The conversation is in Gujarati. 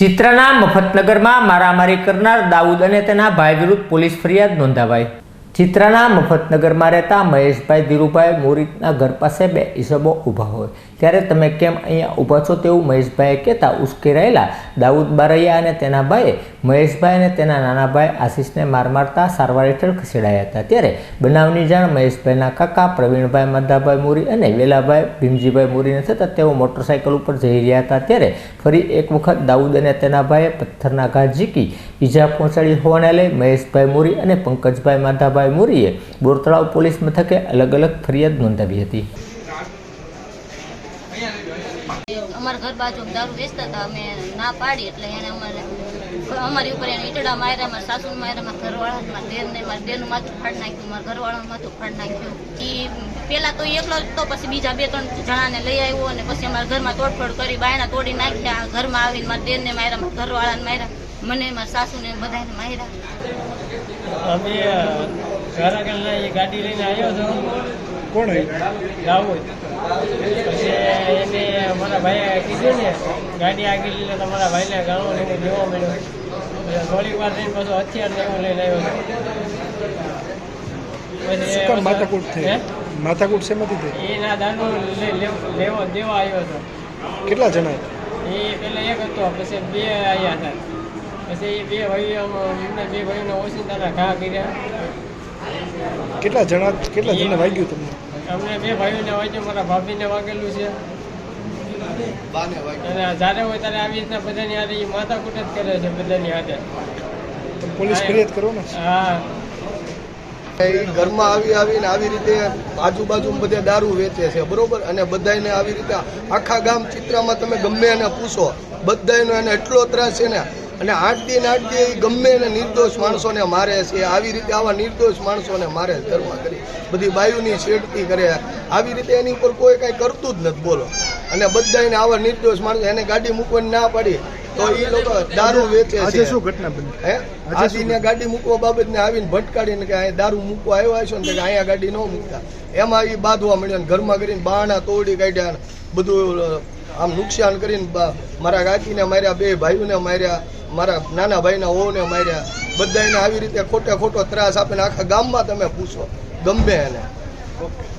ચિત્રાના મફતનગરમાં મારામારી કરનાર દાઉદ અને તેના ભાઈ વિરુદ્ધ પોલીસ ફરિયાદ નોંધાવાઈ. ચિત્રાના મફતનગરમાં રહેતા મહેશભાઈ ધીરુભાઈ મોરીના ઘર પાસે બે ઈસબો ઊભા હોય. ત્યારે તમે કેમ અહીંયા ઊભા છો તેવું મહેશભાઈએ કહેતા ઉશ્કેરાયેલા દાઉદ બારૈયા અને તેના ભાઈએ મહેશભાઈ અને તેના નાના ભાઈ આશીષને માર મારતા સારવાર હેઠળ ખસેડાયા હતા. ત્યારે બનાવની જાણ મહેશભાઈના કાકા પ્રવીણભાઈ મધાભાઈ મોરી અને વેલાભાઈ ભીમજીભાઈ મોરીને થતાં તેઓ મોટરસાઇકલ ઉપર જઈ રહ્યા હતા. ત્યારે ફરી એક વખત દાઉદ અને તેના ભાઈએ પથ્થરના ઘા ઝીકી ઈજા પહોંચાડી હોવાને લઈ મહેશભાઈ મોરી અને પંકજભાઈ માધાભાઈ મોરીએ બોરતળાવ પોલીસ મથકે અલગ અલગ ફરિયાદ નોંધાવી હતી. અમારા ઘર બાજુ દારૂ વેચતા હતા. અમે ના પાડી એટલે એને અમારે અમારી ઉપર એને ઈટડા માર્યા. મારા સાસુ માર્યા, મારા ઘરવાળા મારા દેરને મારા દેરનું માથું ફાડ નાખ્યું, મારા ઘરવાળાનું માથું ફાડ નાખ્યું. એ પેલા તો એકલો જ તો, પછી બીજા બે ત્રણ જણાને લઈ આવ્યો અને પછી અમારા ઘરમાં તોડફોડ કરી, બાયણા તોડી નાખ્યા, ઘરમાં આવીને મારા દેરને માર્યા, મારા ઘરવાળાને માર્યા. મને મારા સાસુને બધાને માર્યા. અમે ઘરાકલના એ ગાડી લઈને આવ્યો હતો. કોણ જાવું રાહુલ પછી એને મારા ભાઈએ કીધું ને ગાડી આગળ લઈને તમારા ભાઈને ગાણો લઈને જોવા મળ્યો એટલે થોડીક વાર થઈને પાછો હથિયાર ને એવું લઈને આવ્યો માથાકૂટ થઈ? માથાકૂટ શેમાંથી થઈ? એના લે- લેવો દેવા આવ્યો હતો. કેટલા જણા? એ પેલા એક હતો પછી બે આવ્યા હતા. પછી એ બે ભાઈઓ એમના બે ભાઈઓને ઓછીતાના ઘા કર્યા. કેટલા જણા કેટલા જણા વાગ્યું તમને? અમને બે ભાઈઓને વાગ્યું મારા ભાભીને વાગેલું છે. અને જ્યારે હોય ત્યારે આવી રીતના બધાની હાથે ઈ માથાકૂટ જ કરે છે બધાની હાથે પોલીસ ફરિયાદ કરો ને હા. એ ઘરમાં આવી આવીને આવી રીતે આજુબાજુ બધે દારૂ વેચે છે બરોબર? અને બધાયને આવી રીતે આખા ગામ ચિત્રામાં તમે ગમે એને પૂછો બધાયનો એને એટલો ત્રાસ છે ને અને આઠ દિન આઠ દી ગમે એને નિર્દોષ માણસોને મારે છે. આવી રીતે આવા નિર્દોષ માણસોને મારે છે ઘરમાં કરી. બધી બાયુની છેડતી કરે. આવી રીતે એની ઉપર કોઈ કાંઈ કરતું જ નથી બોલો. અને બધાયને આવા નિર્દોષ માણસો એને ગાડી મૂકવાની ના પાડી તો એ લોકો દારૂ વેચે છે. શું ઘટના બની? હે? આજે આ ગાડી મૂકવા બાબતને આવીને ભટકાડીને કે અહીંયા દારૂ મૂકવા આવ્યા છો ને કે અહીંયા ગાડી ન મૂકતા. એમાં એ બાંધવા મળ્યો ને ઘરમાં કરીને બાણા તોડી કાઢ્યા બધું આમ નુકસાન કરીને મારા કાકીને માર્યા બે ભાઈઓને માર્યા મારા નાના ભાઈના ઓને માર્યા. બધાને આવી રીતે ખોટે ખોટો ત્રાસ આપીને આખા ગામમાં તમે પૂછો. ગમે એને. તમે